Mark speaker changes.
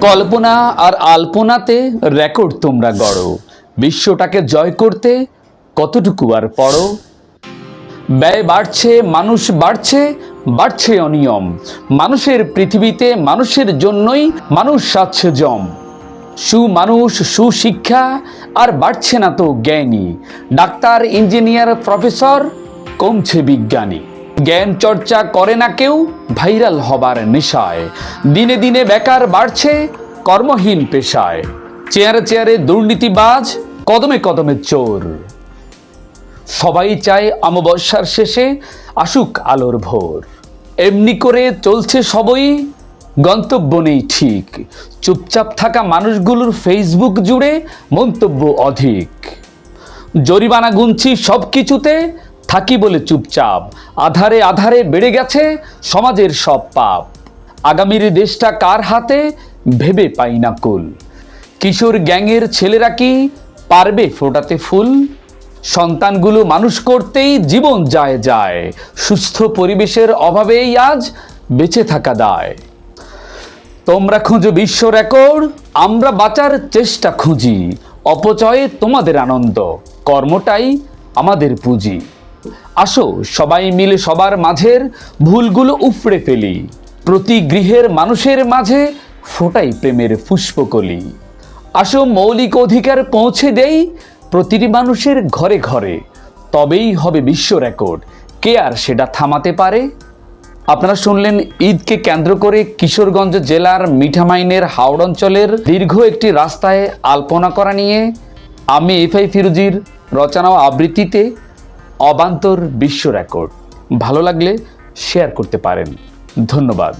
Speaker 1: কল্পনা আর আলপনাতে record তোমরা গড়ো। বিশ্বটাকে জয় করতে কতটুকু আর পড়ো? ব্যয় বাড়ছে, মানুষ বাড়ছে বাড়ছে অনিয়ম। মানুষের পৃথিবীতে মানুষের জন্যই মানুষ সাচ্ছে জম। সুমানুষ, সুশিক্ষা আর বাড়ছে না তো জ্ঞানী। ডাক্তার, ইঞ্জিনিয়ার, প্রফেসর, কমছে বিজ্ঞানী। জ্ঞান চর্চা করে না কেউ, ভাইরাল হবার নেশায়। দিনে দিনে বেকার বাড়ছে কর্মহীন পেশায়। চেয়ারে চেয়ারে দুর্নীতিবাজ, কদমে কদমে চোর। সবাই চায় অমাবস্যার শেষে আসুক আলোর ভোর। এমনি করে চলছে সবই, গন্তব্য নেই ঠিক। চুপচাপ থাকা মানুষগুলোর ফেসবুক জুড়ে মন্তব্য অধিক। জরিমানা গুনছি সব কিছুতে থাকি বলে চুপচাপ। আধারে আধারে বেড়ে গেছে সমাজের সব পাপ। আগামীর দেশটা কার হাতে, ভেবে পাই না কুল। কিশোর গ্যাংয়ের ছেলেরা কি পারবে ফোটাতে ফুল? সন্তানগুলো মানুষ করতেই জীবন যায় যায়। সুস্থ পরিবেশের অভাবেই আজ বেঁচে থাকা দায়। তোমরা খুঁজো বিশ্ব রেকর্ড, আমরা বাঁচার চেষ্টা খুঁজি। অপচয়ে তোমাদের আনন্দ, কর্মটাই আমাদের পুঁজি। আসো, সবাই মিলে সবার মাঝের ভুলগুলো উপড়ে ফেলি। প্রতি গৃহের মানুষের মাঝে ফোটাই প্রেমের পুষ্পকলি আসো, মৌলিক অধিকার পৌঁছে দেই প্রতিটি মানুষের ঘরে ঘরে। তবেই হবে বিশ্ব রেকর্ড। কে আর সেটা থামাতে পারে? আপনারা শুনলেন ঈদকে কেন্দ্র করে কিশোরগঞ্জ জেলার মিঠামাইনের হাওড় অঞ্চলের দীর্ঘ একটি রাস্তায় আলপনা করা নিয়ে আমি এফআই ফিরুজির রচনা ও আবৃত্তিতে অবান্তর বিশ্ব রেকর্ড। ভালো লাগলে শেয়ার করতে পারেন। ধন্যবাদ।